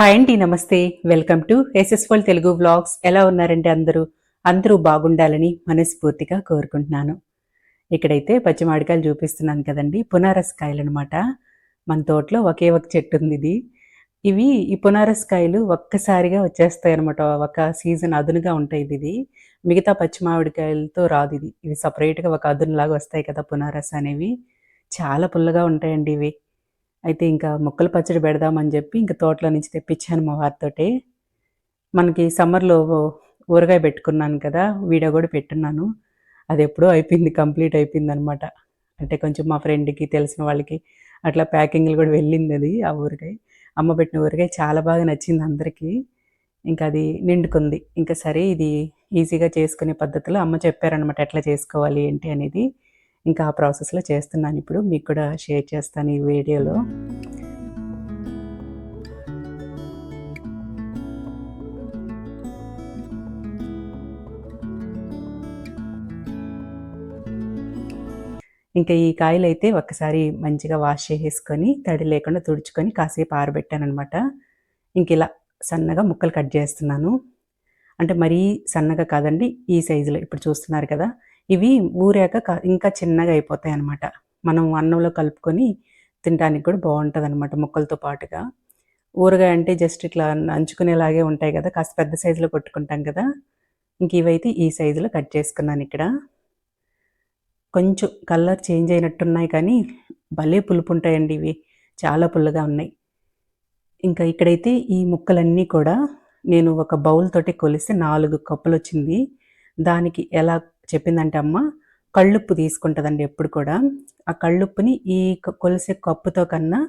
Hi అండి నమస్తే. Welcome to ఎస్ఎస్ఫుల్ తెలుగు వ్లాగ్స్. ఎలా ఉన్నారండి అందరూ? అందరూ బాగుండాలని మనస్ఫూర్తిగా కోరుకుంటున్నాను. ఇక్కడైతే పచ్చిమాడికాయలు చూపిస్తున్నాను కదండి. పునారస్ కాయలు అనమాట మన తోటలో ఒకే ఒక చెట్టు ఉంది ఇది. ఇవి ఈ పునారస్ కాయలు ఒక్కసారిగా వచ్చేస్తాయి అనమాట ఒక సీజన్ అదునుగా ఉంటాయి ఇది. మిగతా పచ్చిమామిడికాయలతో రాదు ఇది. ఇవి సపరేట్గా ఒక అదునులాగా వస్తాయి కదా పునారస్ అనేవి. చాలా పుల్లగా ఉంటాయండి ఇవి. అయితే ఇంకా మొక్కల పచ్చడి పెడదామని చెప్పి ఇంకా తోటలో నుంచి తెప్పించాను మా వారితోటి. మనకి సమ్మర్లో ఊరగాయ పెట్టుకున్నాను కదా వీడియో కూడా పెట్టున్నాను. అది ఎప్పుడో అయిపోయింది కంప్లీట్ అయిపోయింది అనమాట అంటే కొంచెం మా ఫ్రెండ్కి తెలిసిన వాళ్ళకి అట్లా ప్యాకింగ్లు కూడా వెళ్ళింది అది ఆ ఊరగాయ. అమ్మ పెట్టిన ఊరగాయ చాలా బాగా నచ్చింది అందరికీ. ఇంకా అది నిండుకుంది. ఇంకా సరే ఇది ఈజీగా చేసుకునే పద్ధతిలో అమ్మ చెప్పారనమాట ఎట్లా చేసుకోవాలి ఏంటి అనేది. ఇంకా ఆ ప్రాసెస్లో చేస్తున్నాను. ఇప్పుడు మీకు కూడా షేర్ చేస్తాను ఈ వీడియోలో. ఇంకా ఈ కాయలు అయితే ఒక్కసారి మంచిగా వాష్ చేసేసుకొని తడి లేకుండా తుడుచుకొని కాసేపు ఆరబెట్టాను అనమాట ఇంక ఇలా సన్నగా ముక్కలు కట్ చేస్తున్నాను. అంటే మరీ సన్నగా కాదండి ఈ సైజులో ఇప్పుడు చూస్తున్నారు కదా ఇవి ఊరాక ఇంకా చిన్నగా అయిపోతాయి అనమాట మనం అన్నంలో కలుపుకొని తినడానికి కూడా బాగుంటుంది అనమాట ముక్కలతో పాటుగా. ఊరగాయ అంటే జస్ట్ ఇట్లా నంచుకునేలాగే ఉంటాయి కదా కాస్త పెద్ద సైజులో కొట్టుకుంటాం కదా. ఇంక ఇవైతే ఈ సైజులో కట్ చేసుకున్నాను ఇక్కడ. కొంచెం కలర్ చేంజ్ అయినట్టున్నాయి కానీ భలే పులుపు ఉంటాయండి ఇవి. చాలా పుల్లగా ఉన్నాయి. ఇంకా ఇక్కడైతే ఈ ముక్కలన్నీ కూడా నేను ఒక బౌల్ తోటి కొలిస్తే నాలుగు కప్పులు వచ్చింది దానికి ఎలా చెప్పిందంటే అమ్మ కళ్ళుప్పు తీసుకుంటుందండి ఎప్పుడు కూడా. ఆ కళ్ళుప్పుని ఈ కొలిసే కప్పుతో కన్నా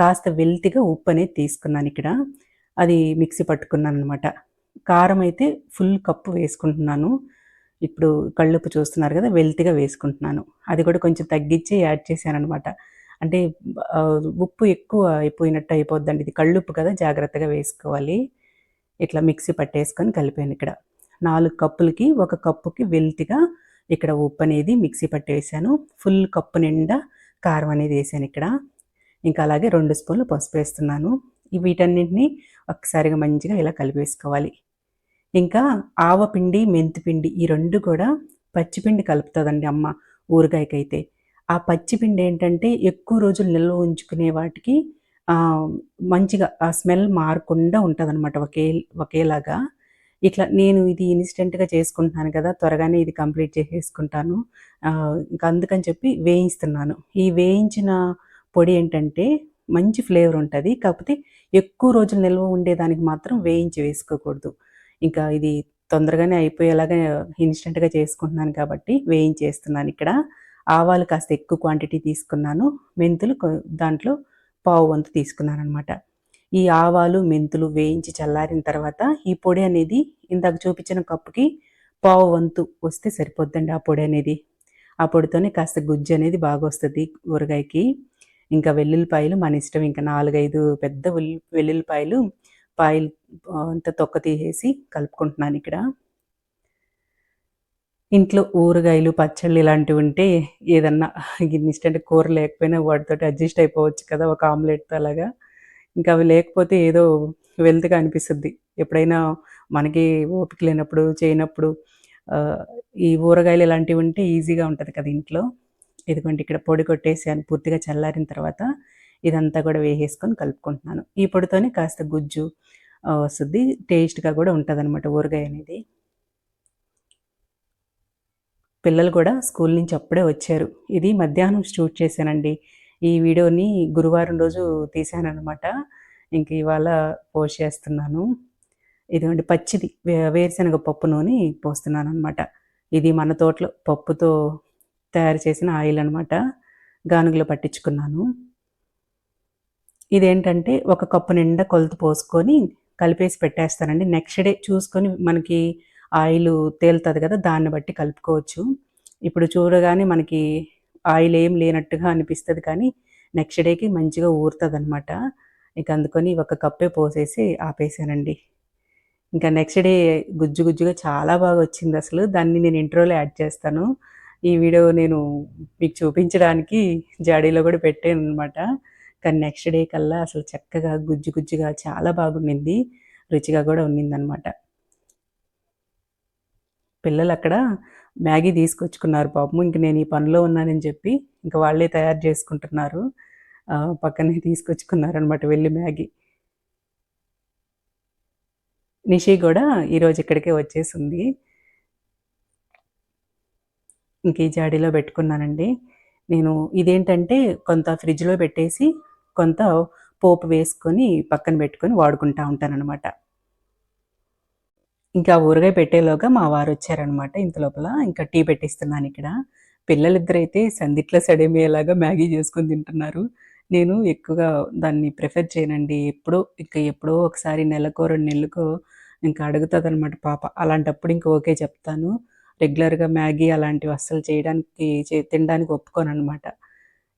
కాస్త వెల్తిగా ఉప్పు అనేది తీసుకున్నాను ఇక్కడ. అది మిక్సీ పట్టుకున్నాను అనమాట కారం అయితే ఫుల్ కప్పు వేసుకుంటున్నాను. ఇప్పుడు కళ్ళుప్పు చూస్తున్నారు కదా వెల్తిగా వేసుకుంటున్నాను. అది కూడా కొంచెం తగ్గించి యాడ్ చేశాను అనమాట అంటే ఉప్పు ఎక్కువ అయిపోయినట్టు అయిపోద్దండి. ఇది కళ్ళుప్పు కదా జాగ్రత్తగా వేసుకోవాలి. ఇట్లా మిక్సీ పట్టేసుకొని కలిపాను ఇక్కడ. నాలుగు కప్పులకి ఒక కప్పుకి వెల్తిగా ఇక్కడ ఉప్పు అనేది మిక్సీ పట్టేసాను. ఫుల్ కప్పు నిండా కారం అనేది వేసాను ఇక్కడ. ఇంకా అలాగే రెండు స్పూన్లు పసుపు వేస్తున్నాను. వీటన్నింటినీ ఒక్కసారిగా మంచిగా ఇలా కలిపేసుకోవాలి. ఇంకా ఆవపిండి మెంతిపిండి ఈ రెండు కూడా పచ్చిపిండి కలుపుతుందండి అమ్మ ఊరగాయకైతే. ఆ పచ్చిపిండి ఏంటంటే ఎక్కువ రోజులు నిల్వ ఉంచుకునే వాటికి మంచిగా ఆ స్మెల్ మారకుండా ఉంటుంది అనమాట ఒకే ఒకేలాగా. ఇట్లా నేను ఇది ఇన్స్టెంట్గా చేసుకుంటున్నాను కదా త్వరగానే ఇది కంప్లీట్ చేసేసుకుంటాను. ఇంకా అందుకని చెప్పి వేయిస్తున్నాను. ఈ వేయించిన పొడి ఏంటంటే మంచి ఫ్లేవర్ ఉంటుంది. కాకపోతే ఎక్కువ రోజులు నిల్వ ఉండేదానికి మాత్రం వేయించి వేసుకోకూడదు. ఇంకా ఇది తొందరగానే అయిపోయేలాగా ఇన్స్టెంట్గా చేసుకుంటున్నాను కాబట్టి వేయించేస్తున్నాను ఇక్కడ. ఆవాలు కాస్త ఎక్కువ క్వాంటిటీ తీసుకున్నాను. మెంతులు దాంట్లో పావు వంతు తీసుకున్నాను అనమాట ఈ ఆవాలు మెంతులు వేయించి చల్లారిన తర్వాత ఈ పొడి అనేది ఇందాక చూపించిన కప్పుకి పావు వంతు వస్తే సరిపోద్దండి ఆ పొడి అనేది. ఆ పొడితోనే కాస్త గుజ్జు అనేది బాగా వస్తుంది ఊరగాయకి. ఇంకా వెల్లుల్లిపాయలు మన ఇష్టం ఇంకా నాలుగైదు పెద్ద వెల్లుల్లిపాయలు పాయలు అంత తొక్క తీసేసి కలుపుకుంటున్నాను ఇక్కడ. ఇంట్లో ఊరగాయలు పచ్చళ్ళు ఇలాంటివి ఉంటే ఏదన్నా ఇన్స్టెంట్ కూర లేకపోయినా వాటితోటి అడ్జస్ట్ అయిపోవచ్చు కదా ఒక ఆమ్లెట్తో అలాగా. ఇంకా అవి లేకపోతే ఏదో వెల్త్గా అనిపిస్తుంది. ఎప్పుడైనా మనకి ఓపిక లేనప్పుడు చేయనప్పుడు ఈ ఊరగాయలు ఇలాంటివి ఉంటే ఈజీగా ఉంటుంది కదా ఇంట్లో. ఇదిగోండి ఇక్కడ పొడి కొట్టేసాను పూర్తిగా చల్లారిన తర్వాత ఇదంతా కూడా వేసేసుకొని కలుపుకుంటున్నాను. ఈ పొడితోనే కాస్త గుజ్జు వస్తుంది. టేస్ట్గా కూడా ఉంటుంది అనమాట ఊరగాయ అనేది. పిల్లలు కూడా స్కూల్ నుంచి అప్పుడే వచ్చారు. ఇది మధ్యాహ్నం షూట్ చేశానండి. ఈ వీడియోని గురువారం రోజు తీశానమాట ఇంక ఇవాళ పోస్ట్ చేస్తున్నాను. ఇదిగోండి పచ్చిది వేరుశనగ పప్పు నూనె పోస్తున్నాను అనమాట ఇది మన తోటలో పప్పుతో తయారు చేసిన ఆయిల్ అనమాట గానుగలో పట్టించుకున్నాను. ఇదేంటంటే ఒక కప్పు నిండా కొలత పోసుకొని కలిపేసి పెట్టేస్తానండి. నెక్స్ట్ డే చూసుకొని మనకి ఆయిల్ తేలుతుంది కదా దాన్ని బట్టి కలుపుకోవచ్చు. ఇప్పుడు చూడగానే మనకి ఆయిల్ ఏం లేనట్టుగా అనిపిస్తుంది కానీ నెక్స్ట్ డేకి మంచిగా ఊరుతుంది అనమాట ఇక అందుకొని ఒక కప్పే పోసేసి ఆపేసానండి. ఇంకా నెక్స్ట్ డే గుజ్జు గుజ్జుగా చాలా బాగా వచ్చింది అసలు. దాన్ని నేను ఇంట్రోలో యాడ్ చేస్తాను. ఈ వీడియో నేను మీకు చూపించడానికి జాడీలో కూడా పెట్టాను అనమాట కానీ నెక్స్ట్ డే కల్లా అసలు చక్కగా గుజ్జు గుజ్జుగా చాలా బాగుండింది. రుచిగా కూడా ఉన్నిందనమాట పిల్లలు అక్కడ మ్యాగీ తీసుకొచ్చుకున్నారు పాపం ఇంక నేను ఈ పనిలో ఉన్నానని చెప్పి ఇంక వాళ్ళే తయారు చేసుకుంటున్నారు. పక్కనే తీసుకొచ్చుకున్నారు అనమాట వెళ్ళి మ్యాగీ. నిషి కూడా ఈరోజు ఇక్కడికే వచ్చేసింది. ఇంక ఈ జాడీలో పెట్టుకున్నానండి. నేను ఇదేంటంటే కొంత ఫ్రిడ్జ్లో పెట్టేసి కొంత పోపు వేసుకొని పక్కన పెట్టుకొని వాడుకుంటా ఉంటానన్నమాట. ఇంకా ఊరగాయ పెట్టేలోగా మా వారు వచ్చారనమాట ఇంత లోపల. ఇంకా టీ పెట్టిస్తున్నాను ఇక్కడ. పిల్లలిద్దరైతే సందిట్లో సడేమయ్యేలాగా మ్యాగీ చేసుకొని తింటున్నారు. నేను ఎక్కువగా దాన్ని ప్రిఫర్ చేయనండి. ఎప్పుడో ఇంకా ఎప్పుడో ఒకసారి నెలకో రెండు నెలలకో ఇంకా అడుగుతుంది అనమాట పాప. అలాంటప్పుడు ఇంకా ఓకే చెప్తాను. రెగ్యులర్గా మ్యాగీ అలాంటివి అస్సలు చేయడానికి తినడానికి ఒప్పుకోను అనమాట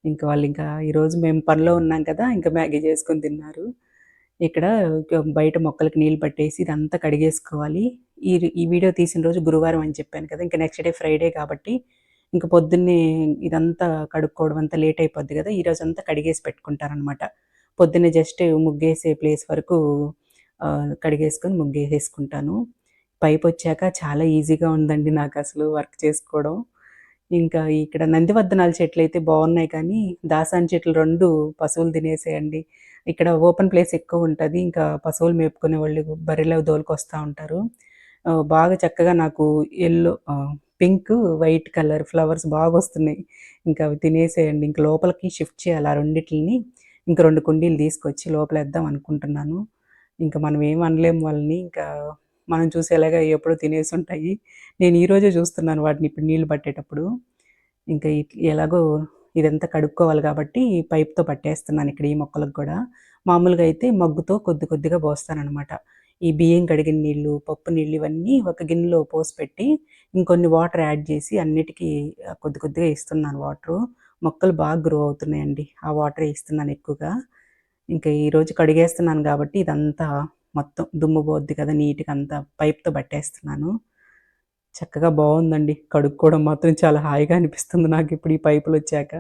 ఇంకా వాళ్ళు ఇంకా ఈరోజు మేము పనిలో ఉన్నాం కదా ఇంకా మ్యాగీ చేసుకొని తిన్నారు. ఇక్కడ బయట మొక్కలకి నీళ్ళు పట్టేసి ఇదంతా కడిగేసుకోవాలి. ఈ ఈ వీడియో తీసిన రోజు గురువారం అని చెప్పాను కదా ఇంకా నెక్స్ట్ డే ఫ్రైడే కాబట్టి ఇంకా పొద్దున్నే ఇదంతా కడుక్కోవడం అంతా లేట్ అయిపోద్ది కదా ఈ రోజు అంతా కడిగేసి పెట్టుకుంటారనమాట పొద్దున్నే జస్ట్ ముగ్గేసే ప్లేస్ వరకు కడిగేసుకొని ముగ్గేసేసుకుంటాను. పైప్ వచ్చాక చాలా ఈజీగా ఉందండి నాకు అసలు వర్క్ చేసుకోవడం. ఇంకా ఇక్కడ నందివర్ధనాల చెట్లు అయితే బాగున్నాయి కానీ దాసాని చెట్లు రెండు పశువులు తినేసేయండి. ఇక్కడ ఓపెన్ ప్లేస్ ఎక్కువ ఉంటుంది. ఇంకా పశువులు మేపుకునే వాళ్ళు బర్రెలు దోలుకొస్తూ ఉంటారు. బాగా చక్కగా నాకు yellow pink white colour flowers బాగా వస్తున్నాయి. ఇంకా అవి తినేసేయండి. ఇంక లోపలికి షిఫ్ట్ చేయాలి ఆ రెండింటిని. ఇంక రెండు కుండీలు తీసుకొచ్చి లోపల వేద్దాం అనుకుంటున్నాను. ఇంకా మనం ఏం అనలేము వాళ్ళని. ఇంకా మనం చూసేలాగా ఎప్పుడో తినేసి ఉంటాయి. నేను ఈరోజే చూస్తున్నాను వాటిని ఇప్పుడు నీళ్ళు పట్టేటప్పుడు. ఇంకా ఎలాగో ఇదంతా కడుక్కోవాలి కాబట్టి పైప్తో పట్టేస్తున్నాను ఇక్కడ ఈ మొక్కలకు కూడా. మామూలుగా అయితే మగ్గుతో కొద్ది కొద్దిగా పోస్తానమాట ఈ బియ్యం కడిగిన నీళ్ళు పప్పు నీళ్ళు ఇవన్నీ ఒక గిన్నెలో పోసి పెట్టి ఇంకొన్ని వాటర్ యాడ్ చేసి అన్నిటికీ కొద్ది కొద్దిగా ఇస్తున్నాను వాటరు. మొక్కలు బాగా గ్రో అవుతున్నాయండి. ఆ వాటర్ ఇస్తున్నాను ఎక్కువగా. ఇంకా ఈరోజు కడిగేస్తున్నాను కాబట్టి ఇదంతా మొత్తం దుమ్ము పోద్ది కదా నీట్గా అంతా పైప్తో పట్టేస్తున్నాను. చక్కగా బాగుందండి. కడుక్కోవడం మాత్రం చాలా హాయిగా అనిపిస్తుంది నాకు ఇప్పుడు ఈ పైపులు వచ్చాక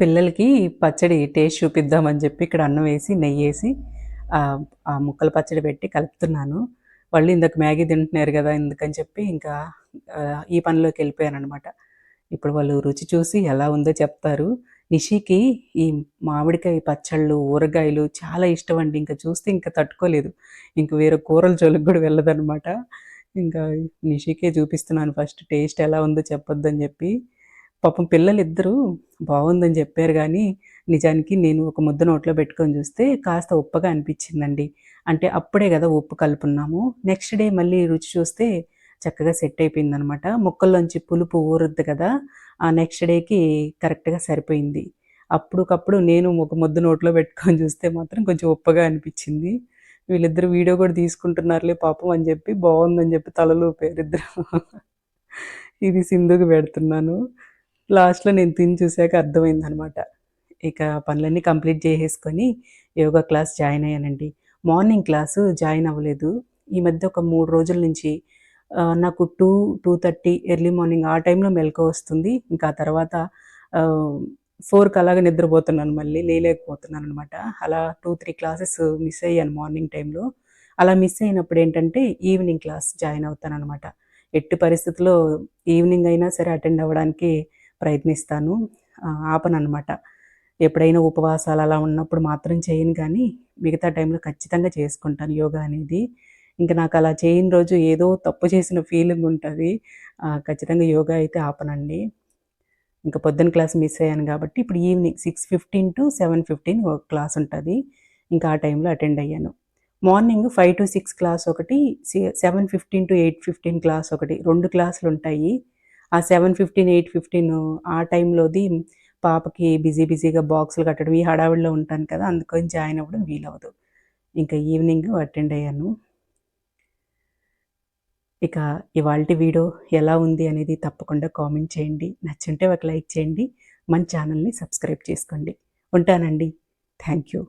పిల్లలకి పచ్చడి టేస్ట్ చూపిద్దామని చెప్పి ఇక్కడ అన్నం వేసి నెయ్యి వేసి ఆ ముక్కల పచ్చడి పెట్టి కలుపుతున్నాను. వాళ్ళు ఇందాక మ్యాగీ తింటున్నారు కదా ఎందుకని చెప్పి ఇంకా ఈ పనిలోకి వెళ్ళిపోయాను అనమాట ఇప్పుడు వాళ్ళు రుచి చూసి ఎలా ఉందో చెప్తారు. నిషికి ఈ మామిడికాయ పచ్చళ్ళు ఊరగాయలు చాలా ఇష్టం అండి. ఇంకా చూస్తే ఇంకా తట్టుకోలేదు. ఇంక వేరే కూరల జోలికి కూడా వెళ్ళదనమాట ఇంకా నిషికే చూపిస్తున్నాను ఫస్ట్ టేస్ట్ ఎలా ఉందో చెప్పొద్దని చెప్పి. పాపం పిల్లలిద్దరూ బాగుందని చెప్పారు కానీ నిజానికి నేను ఒక ముద్ద నోట్లో పెట్టుకొని చూస్తే కాస్త ఉప్పగా అనిపించిందండి. అంటే అప్పుడే కదా ఉప్పు కలుపున్నాము. నెక్స్ట్ డే మళ్ళీ రుచి చూస్తే చక్కగా సెట్ అయిపోయింది అనమాట ముక్కల్లోంచి పులుపు ఊరుద్ది కదా ఆ నెక్స్ట్ డేకి కరెక్ట్గా సరిపోయింది. అప్పుడుకప్పుడు నేను ఒక ముద్ద నోట్లో పెట్టుకొని చూస్తే మాత్రం కొంచెం ఉప్పగా అనిపించింది. వీళ్ళిద్దరు వీడియో కూడా తీసుకుంటున్నారులే పాపం అని చెప్పి బాగుందని చెప్పి తలలు పేరిద్దరు ఇది సింధుకి పెడుతున్నాను. లాస్ట్లో నేను తిని చూసాక అర్థమైంది అనమాట ఇక పనులన్నీ కంప్లీట్ చేసేసుకొని యోగా క్లాస్ జాయిన్ అయ్యానండి. మార్నింగ్ క్లాసు జాయిన్ అవ్వలేదు. ఈ మధ్య ఒక మూడు రోజుల నుంచి నాకు two two thirty early morning ఆ టైంలో మెలకు వస్తుంది. ఇంకా తర్వాత ఫోర్కి అలాగే నిద్రపోతున్నాను మళ్ళీ లేలేకపోతున్నాను అనమాట అలా టూ త్రీ క్లాసెస్ మిస్ అయ్యాను మార్నింగ్ టైంలో. అలా మిస్ అయినప్పుడు ఏంటంటే ఈవినింగ్ క్లాస్ జాయిన్ అవుతాను అనమాట ఎట్టి పరిస్థితుల్లో ఈవినింగ్ అయినా సరే అటెండ్ అవ్వడానికి ప్రయత్నిస్తాను. ఆపననమాట ఎప్పుడైనా ఉపవాసాలు అలా ఉన్నప్పుడు మాత్రం చేయను కానీ మిగతా టైంలో ఖచ్చితంగా చేసుకుంటాను యోగా అనేది. ఇంకా నాకు అలా చేయని రోజు ఏదో తప్పు చేసిన ఫీలింగ్ ఉంటుంది. ఖచ్చితంగా యోగా అయితే ఆపనండి. ఇంకా పొద్దున్న క్లాస్ మిస్ అయ్యాను కాబట్టి ఇప్పుడు evening six fifteen to seven fifteen ఒక క్లాస్ ఉంటుంది. ఇంకా ఆ టైంలో అటెండ్ అయ్యాను. Morning five to six class ఒకటి seven fifteen to eight fifteen class ఒకటి రెండు క్లాసులు ఉంటాయి. ఆ సెవెన్ ఫిఫ్టీన్ ఎయిట్ ఫిఫ్టీన్ ఆ టైంలోది పాపకి బిజీ బిజీగా బాక్సులు కట్టడం ఈ హడావిడిలో ఉంటాను కదా అందుకని జాయిన్ అవ్వడం వీలవదు ఇంకా ఈవినింగ్ అటెండ్ అయ్యాను. ఇక ఇవాళ వీడియో ఎలా ఉంది అనేది తప్పకుండా కామెంట్ చేయండి. నచ్చుంటే ఒక లైక్ చేయండి. మన ఛానల్ని సబ్స్క్రైబ్ చేసుకోండి. ఉంటానండి. Thank you.